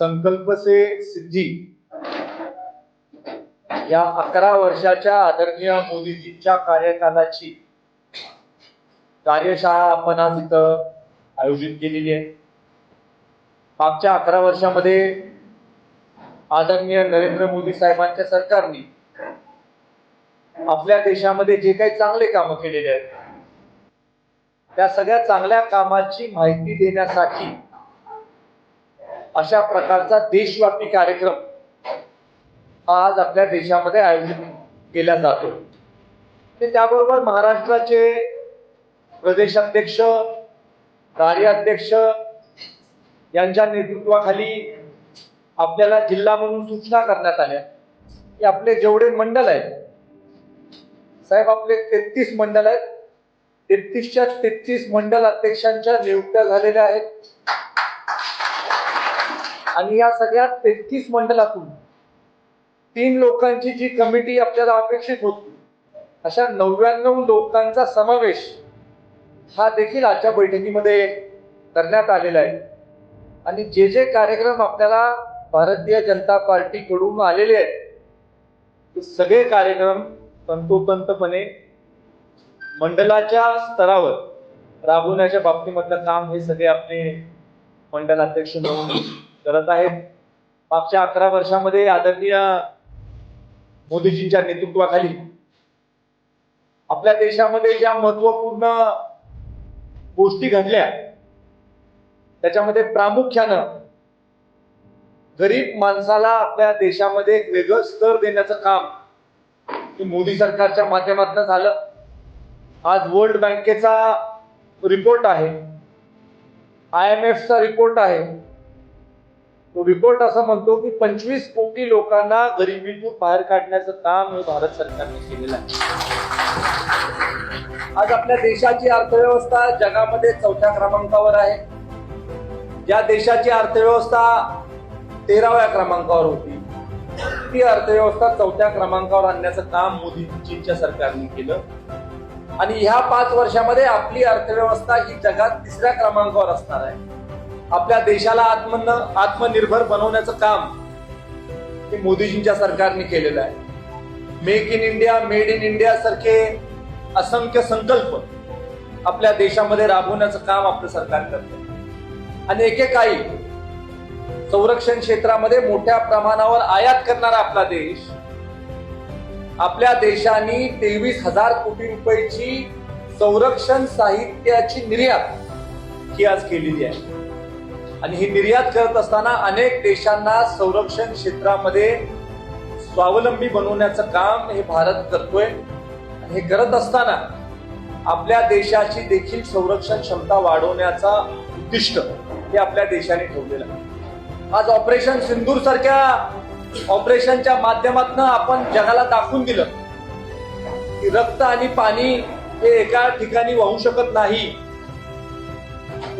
संकल्प से सिद्धी. या अकरा वर्षाच्या आदरणीय मोदीजींच्या कार्यकालाची कार्यशाळा आपण आज इथं आयोजित केलेली आहे. मागच्या अकरा वर्षामध्ये आदरणीय नरेंद्र मोदी साहेबांच्या सरकारने आपल्या देशामध्ये जे काही चांगले काम केलेले आहेत त्या सगळ्या चांगल्या कामाची माहिती देण्यासाठी अशा प्रकारचा देशव्यापी कार्यक्रम आज आपल्या देशामध्ये आयोजित केला जातो. ते त्याबरोबर महाराष्ट्राचे प्रदेशाध्यक्ष कार्याध्यक्ष यांच्या नेतृत्वाखाली आपल्याला जिल्हा म्हणून सूचना करण्यात आल्या. की आपले जेवढे मंडल आहेत साहेब आपले तेहतीस मंडल आहेत. तेहतीसच्या तेहतीस मंडल अध्यक्षांच्या नियुक्त्या झालेल्या आहेत. आणि या सगळ्या तेहतीस मंडलातून तीन लोकांची जी कमिटी आपल्याला अपेक्षित होती अशा नव्याण्णव लोकांचा समावेश हा देखील आजच्या बैठकीमध्ये करण्यात आलेला आहे. आणि जे जे कार्यक्रम आपल्याला भारतीय जनता पार्टीकडून आलेले आहेत ते सगळे कार्यक्रम तंतोतंतपणे मंडलाच्या स्तरावर राबवण्याच्या बाबतीमधलं काम हे सगळे आपले मंडलाध्यक्ष म्हणून करत आहेत मागच्या अकरा वर्षामध्ये आदरणीय मोदीजींच्या नेतृत्वाखाली आपल्या देशामध्ये ज्या महत्त्वपूर्ण गोष्टी घडल्या त्याच्यामध्ये प्रामुख्यानं गरीब माणसाला आपल्या देशामध्ये एक वेगळं स्तर देण्याचं काम हे मोदी सरकारच्या माध्यमातून झालं. आज वर्ल्ड बँकेचा रिपोर्ट आहे आय एम एफचा रिपोर्ट आहे. रिपोर्ट असं म्हणतो की पंचवीस कोटी लोकांना गरिबीतून बाहेर काढण्याचं काम हे भारत सरकारने केलेलं आहे. आज आपल्या देशाची अर्थव्यवस्था जगामध्ये चौथ्या क्रमांकावर आहे. ज्या देशाची अर्थव्यवस्था तेराव्या क्रमांकावर होती. ती अर्थव्यवस्था चौथ्या क्रमांकावर आणण्याचं काम मोदीजींच्या सरकारने केलं. आणि ह्या पाच वर्षामध्ये आपली अर्थव्यवस्था ही जगात तिसऱ्या क्रमांकावर असणार आहे. आपल्या देशाला आत्म आत्मनिर्भर बनवण्याचं काम हे मोदीजींच्या सरकारने केलेलं आहे. Make in India made in India सारखे असंख्य संकल्प आपल्या देशामध्ये राबवण्याचं काम आपलं सरकार करतं. आणि एकेकाळी संरक्षण क्षेत्रामध्ये मोठ्या प्रमाणावर आयात करणारा आपला देश आपल्या देशाने तेवीस हजार कोटी रुपयाची संरक्षण साहित्याची निर्यात ही आज केलेली आहे. आणि ही निर्यात करत असताना अनेक देशांना संरक्षण क्षेत्रामध्ये स्वावलंबी बनवण्याचं काम हे भारत करतोय. हे करत असताना आपल्या देशाची देखील संरक्षण क्षमता वाढवण्याचा उद्दिष्ट हे आपल्या देशाने ठेवलेलं आहे. आज ऑपरेशन सिंदूर सारख्या ऑपरेशनच्या माध्यमातून आपण जगाला दाखवून दिलं की रक्त आणि पाणी हे एका ठिकाणी वाहू शकत नाही.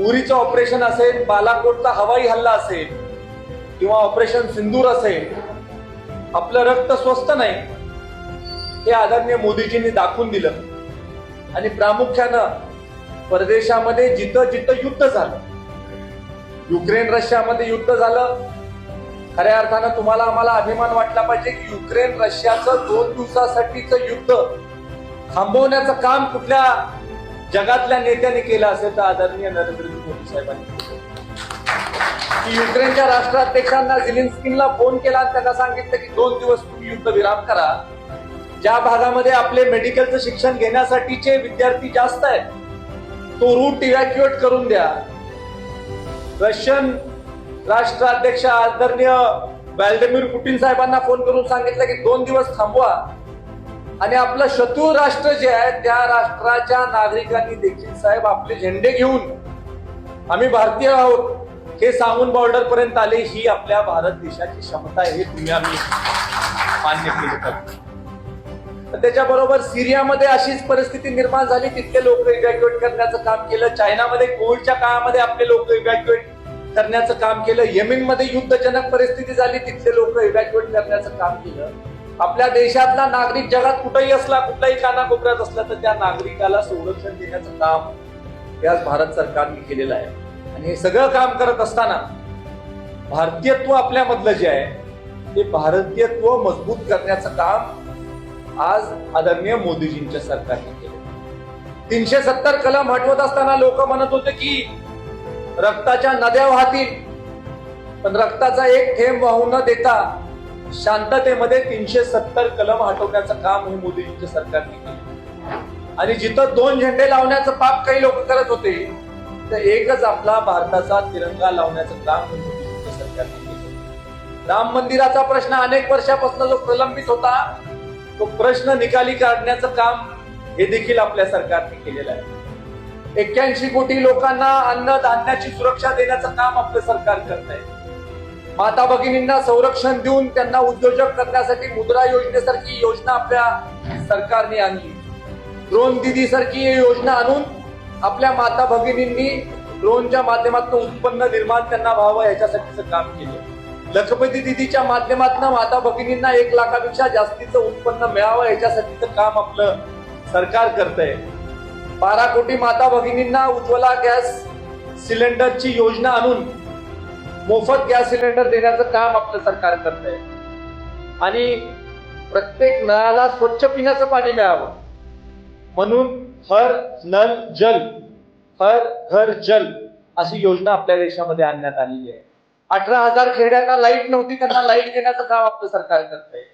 उरीचं ऑपरेशन असेल बालाकोटचा हवाई हल्ला असेल किंवा ऑपरेशन सिंदूर असेल आपलं रक्त स्वस्त नाही हे आदरणीय मोदीजींनी दाखवून दिलं. आणि प्रामुख्यानं परदेशामध्ये जिथं जिथं युद्ध झालं युक्रेन रशियामध्ये युद्ध झालं खऱ्या अर्थानं तुम्हाला आम्हाला अभिमान वाटला पाहिजे की युक्रेन रशियाचं दोन दिवसासाठीचं युद्ध थांबवण्याचं काम कुठल्या जगातल्या नेत्यांनी केलं असेल तर आदरणीय नरेंद्र मोदी साहेबांनी. की युक्रेनच्या राष्ट्राध्यक्षांना झिलिन्स्कीनला फोन केला त्यांना सांगितलं की दोन दिवस तुम्ही युद्ध विराम करा. ज्या भागामध्ये आपले मेडिकलचं शिक्षण घेण्यासाठीचे विद्यार्थी जास्त आहेत तो रूट इव्हॅक्युएट करून द्या. रशियन राष्ट्राध्यक्ष आदरणीय व्लादिमीर पुटिन साहेबांना फोन करून सांगितलं की दोन दिवस थांबवा. आणि आपलं शत्रू राष्ट्र जे आहे त्या राष्ट्राच्या नागरिकांनी देखील साहेब आपले झेंडे घेऊन आम्ही भारतीय आहोत हे सांगून बॉर्डर पर्यंत आले ही आपल्या भारत देशाची क्षमता आहे हे तुम्ही आम्ही मान्य केलं त्याच्याबरोबर सिरियामध्ये अशीच परिस्थिती निर्माण झाली तिथले लोक इव्हॅक्युएट करण्याचं काम केलं चायनामध्ये कोविडच्या काळामध्ये आपले लोक इव्हॅक्युएट करण्याचं काम केलं येमेनमध्ये युद्धजनक परिस्थिती झाली तिथले लोक इव्हॅक्युएट करण्याचं काम केलं. आपल्या देशातला नागरिक जगात कुठेही असला कुठलाही कानाकोपऱ्यात असला तर त्या नागरिकाला संरक्षण देण्याचं काम याच भारत सरकारने केलेलं आहे. आणि हे सगळं काम करत असताना भारतीयत्व आपल्यामधलं जे आहे ते भारतीयत्व मजबूत करण्याचं काम आज आदरणीय मोदीजींच्या सरकारने केलं. तीनशे सत्तर कलम हटवत असताना लोक म्हणत होते की रक्ताच्या नद्या वाहतील पण रक्ताचा एक थेंब वाहू न देता शांततेमध्ये तीनशे सत्तर कलम हटवण्याचं काम हे मोदीजींच्या सरकारने केलं. आणि जिथं दोन झेंडे लावण्याचं पाप काही लोक करत होते तर एकच आपला भारताचा तिरंगा लावण्याचं काम हे मोदीजींच्या सरकारने केलं. राम मंदिराचा प्रश्न अनेक वर्षापासून जो प्रलंबित होता तो प्रश्न निकाली काढण्याचं काम हे देखील आपल्या सरकारने केलेलं आहे. एक्क्याऐंशी कोटी लोकांना अन्न धान्याची सुरक्षा देण्याचं काम आपलं सरकार करत आहे माता भगिनींना संरक्षण देऊन त्यांना उद्योजक करण्यासाठी मुद्रा योजनेसारखी योजना आपल्या सरकारने आणली. ड्रोन दिदी सारखी योजना आणून आपल्या माता भगिनींनी ड्रोनच्या माध्यमातून उत्पन्न निर्माण त्यांना व्हावं याच्यासाठीचं काम केलं. लखपती दिदीच्या माध्यमातून माता भगिनींना एक लाखापेक्षा जास्तीचं उत्पन्न मिळावं याच्यासाठीचं काम आपलं सरकार करतंय. बारा कोटी माता भगिनींना उज्ज्वला गॅस सिलेंडरची योजना आणून मोफत गॅस सिलेंडर देण्याचं काम आपलं सरकार करत आहे आणि प्रत्येक नळाला स्वच्छ पिण्याचं पाणी मिळावं. म्हणून हर नल जल हर घर जल अशी योजना आपल्या देशामध्ये आणण्यात आलेली आहे. अठरा हजार खेड्यांना लाइट नव्हती त्यांना लाइट देण्याचं काम आपलं सरकार करत आहे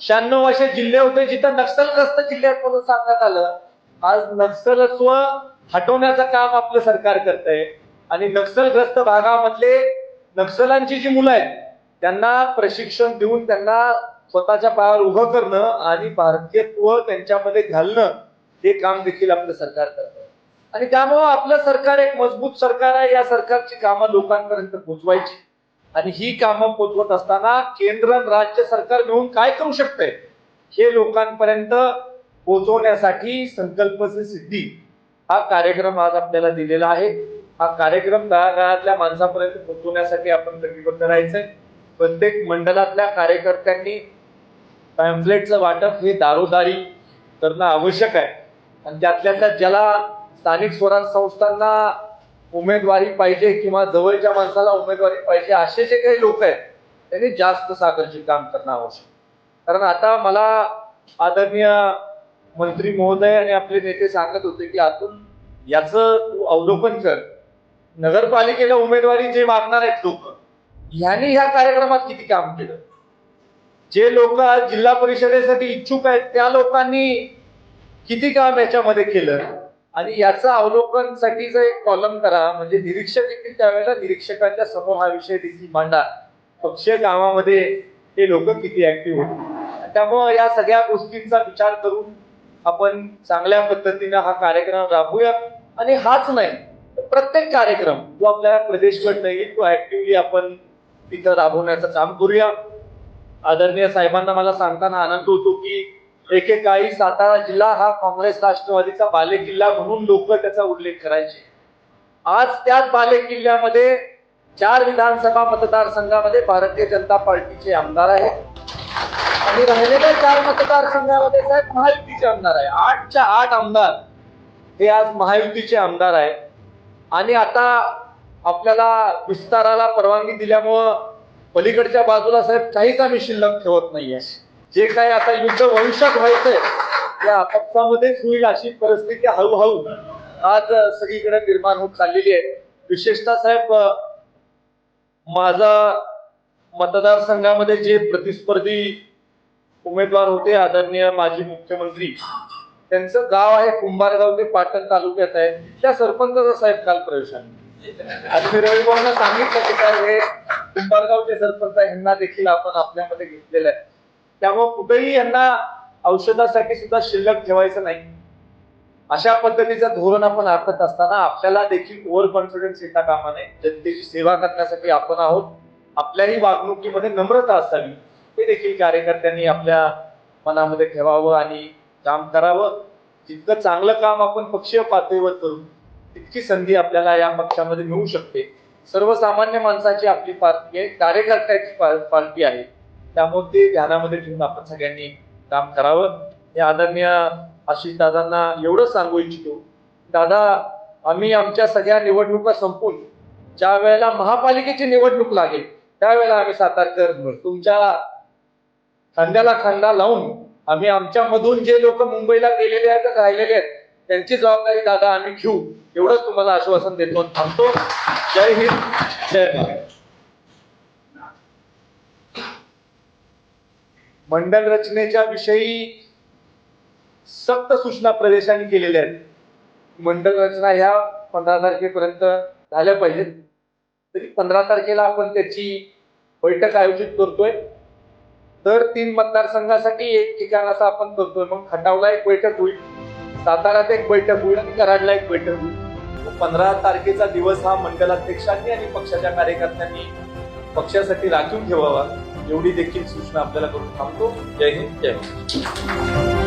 शहाण्णव असे जिल्हे होते जिथं नक्षलग्रस्त जिल्ह्यात म्हणून सांगण्यात आलं आज नक्षलत्व हटवण्याचं काम आपलं सरकार करत आहे आणि नक्षलग्रस्त भागामधले नक्षलांची जी मुलं आहेत त्यांना प्रशिक्षण देऊन त्यांना स्वतःच्या पायावर उभं करणं आणि भारतीयत्व त्यांच्यामध्ये घालणं हे काम देखील आपलं सरकार करत. आणि त्यामुळं आपलं सरकार एक मजबूत सरकार आहे या सरकारची कामं लोकांपर्यंत पोचवायची. आणि ही कामं पोचवत असताना केंद्र राज्य सरकार मिळून काय करू शकतंय हे लोकांपर्यंत पोचवण्यासाठी संकल्प सिद्धी हा कार्यक्रम आज आपल्याला दिलेला आहे. हा कार्यक्रम तळागाळातल्या माणसापर्यंत पोहोचवण्यासाठी आपण कटिबद्ध राहायचंय. प्रत्येक मंडळातल्या कार्यकर्त्यांनी पॅम्फलेटचं वाटप हे दारोदारी करणं आवश्यक आहे. आणि त्यातल्या त्यात ज्याला स्थानिक स्वराज्य संस्थांना उमेदवारी पाहिजे किंवा जवळच्या माणसाला उमेदवारी पाहिजे असे जे काही लोक आहेत त्यांनी जास्त साखरचे काम करणं आवश्यक. कारण आता मला आदरणीय मंत्री महोदय आणि आपले नेते सांगत होते की आतून याचं तू अवलोकन कर. नगरपालिकेला उमेदवारी जे मागणार आहेत लोक यांनी ह्या कार्यक्रमात किती काम केलं? जे लोक आज जिल्हा परिषदेसाठी इच्छुक आहेत त्या लोकांनी किती काम याच्यामध्ये केलं? आणि याचं अवलोकनसाठीचा एक कॉलम करा म्हणजे निरीक्षक देखील त्यावेळेला निरीक्षकांच्या समोर हा विषय देखील मांडा पक्षीय कामामध्ये हे लोक किती ऍक्टिव्ह होते? त्यामुळं या सगळ्या गोष्टींचा विचार करून आपण चांगल्या पद्धतीनं हा कार्यक्रम राबवूया आणि हाच नाही प्रत्येक कार्यक्रम. जो आपल्या प्रदेशकडनं येईल तो ऍक्टिव्हली आपण तिथं राबवण्याचं काम करूया. आदरणीय साहेबांना मला सांगताना आनंद होतो की एकेकाळी सातारा जिल्हा हा काँग्रेस राष्ट्रवादीचा बाले किल्ला म्हणून लोक त्याचा उल्लेख करायचे. आज त्याच बाले किल्ल्यामध्ये चार विधानसभा मतदारसंघामध्ये भारतीय जनता पार्टीचे आमदार आहेत. आणि राहिलेल्या चार मतदारसंघामध्ये साहेब महायुतीचे आमदार आहे. आठच्या आठ आमदार हे आज महायुतीचे आमदार आहेत. आणि आता आपल्याला विस्ताराला परवानगी दिल्यामुळं पलीकडच्या बाजूला साहेब काहीच आम्ही शिल्लक ठेवत नाहीये. जे काही आता युद्ध भविष्यात व्हायचंय त्या आपापसामध्येच होईल अशी परिस्थिती हळूहळू आज सगळीकडे निर्माण होत चाललेली आहे. विशेषतः साहेब माझा मतदारसंघामध्ये जे प्रतिस्पर्धी उमेदवार होते आदरणीय माजी मुख्यमंत्री त्यांचं गाव आहे कुंभारगाव ते पाटण तालुक्यात आहे. त्या सरपंचाचा साहेब काल प्रवेश आहे. मी रविभाऊंना सांगितलं की काय हे कुंभारगावचे सरपंच आहे, यांना देखील आपण आपल्यामध्ये घेतलेलं आहे. त्यामुळे कुठेही यांना औषधासाठी सुद्धा शिल्लक ठेवायचं नाही. अशा पद्धतीचं धोरण आपण आखत असताना आपल्याला देखील ओव्हर कॉन्फिडन्स येता कामा नये जनतेची सेवा करण्यासाठी आपण आहोत. आपल्याही वागणुकीमध्ये नम्रता असावी हे देखील कार्यकर्त्यांनी आपल्या मनामध्ये ठेवावं आणि काम करावं. जितकं चांगलं काम आपण पक्षीय पातळीवर करू तितकी संधी आपल्याला या पक्षामध्ये मिळू शकते. सर्वसामान्य माणसाची आपली पार्टी आहे कार्यकर्त्याची पार्टी आहे. त्यामुळे ते ध्यानामध्ये ठेवून आपण सगळ्यांनी काम करावं. हे आदरणीय आशिष दादांना एवढं सांगू इच्छितो दादा आम्ही आमच्या सगळ्या निवडणुका संपून ज्या वेळेला महापालिकेची निवडणूक लागेल त्यावेळेला आम्ही सातारकर तुमच्या खांद्याला खांदा लावून आम्ही आमच्यामधून जे लोक मुंबईला गेलेले आहेत राहिलेले आहेत त्यांची जबाबदारी दादा आम्ही घेऊ. एवढंच तुम्हाला आश्वासन देतो थांबतो. जय हिंद जय भारत. मंडळ रचनेच्या विषयी सक्त सूचना प्रदेशांनी केलेल्या आहेत. मंडळ रचना ह्या पंधरा तारखेपर्यंत झाल्या पाहिजेत. तरी पंधरा तारखेला आपण त्याची बैठक आयोजित करतोय. दर तीन मतदारसंघासाठी एक ठिकाण असं आपण करतोय. मग खटावला एक बैठक होईल साताऱ्यात एक बैठक होईल आणि कराडला एक बैठक होईल. पंधरा तारखेचा दिवस हा मंडलाध्यक्षांनी आणि पक्षाच्या कार्यकर्त्यांनी पक्षासाठी राखीव ठेवावा एवढी देखील सूचना आपल्याला करून थांबतो. जय हिंद. जय.